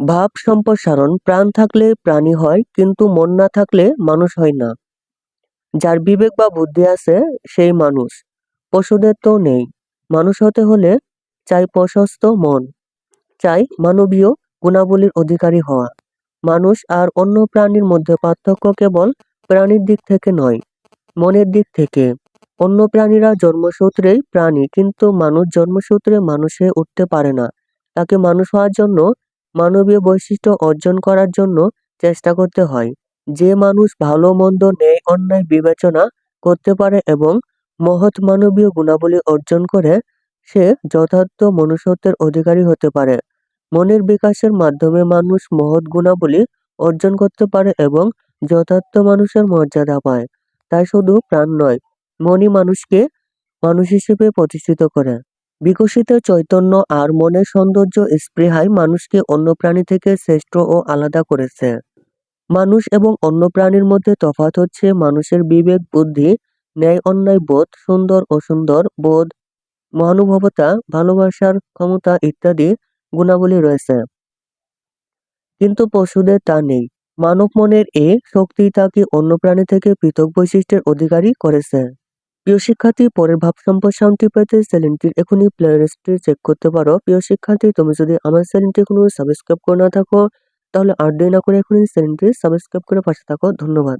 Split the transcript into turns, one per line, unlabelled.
ভাব সম্প্রসারণ প্রাণ থাকলে প্রাণী হয়, কিন্তু মন না থাকলে মানুষ হয় না। যার বিবেক বা বুদ্ধি আছে, সেই মানুষ। পশুদের তো নেই। মানুষ হতে হলে চাই প্রশস্ত মন। চাই মানবীয় গুণাবলীর অধিকারী হওয়া। মানুষ আর অন্য প্রাণীর মধ্যে পার্থক্য কেবল প্রাণীর দিক থেকে নয়, মনের দিক থেকে। অন্য প্রাণীরা জন্মসূত্রেই প্রাণী, কিন্তু মানুষ জন্মসূত্রে মানুষে উঠতে পারে না। তাকে মানুষ হওয়ার জন্য মানবীয় বৈশিষ্ট্য অর্জন করার জন্য চেষ্টা করতে হয়। যে মানুষ ভালো, মন্দ, ন্যায়, অন্যায় বিবেচনা করতে পারে এবং মহৎ মানবীয় গুণাবলী অর্জন করে, সে যথার্থ মনুষ্যত্বের অধিকারী হতে পারে। মনের বিকাশের মাধ্যমে মানুষ মহৎ গুণাবলী অর্জন করতে পারে এবং যথার্থ মানুষের মর্যাদা পায়। তাই শুধু প্রাণ নয়, মনই মানুষকে, মানুষ হিসেবে প্রতিষ্ঠিত করে। বিকশিত চৈতন্য আর মনের সৌন্দর্য স্পৃহাই মানুষকে অন্য প্রাণী থেকে শ্রেষ্ঠ ও আলাদা করেছে। মানুষ এবং অন্য প্রাণীর মধ্যে তফাৎ হচ্ছে মানুষের বিবেক, বুদ্ধি, ন্যায়, অন্যায়, বোধ, সুন্দর, অসুন্দর, বোধ, মহানুভবতা, ভালোবাসার ক্ষমতা ইত্যাদি গুণাবলী রয়েছে। কিন্তু পশুদের তা নেই। মানব মনের এ শক্তি তাকে অন্য প্রাণী থেকে পৃথক বৈশিষ্ট্যের অধিকারী করেছে। প্রিয় শিক্ষার্থী, পরের ভাব সম্প্রসারণটি পেতে চ্যানেলটির এখনই প্লে লিস্টটি চেক করতে পারো। প্রিয় শিক্ষার্থী, তুমি যদি আমার চ্যানেলটি এখনও সাবস্ক্রাইব করে না থাকো, তাহলে আর দেরি না করে এখনই চ্যানেলটি সাবস্ক্রাইব করে পাশে থাকো। ধন্যবাদ।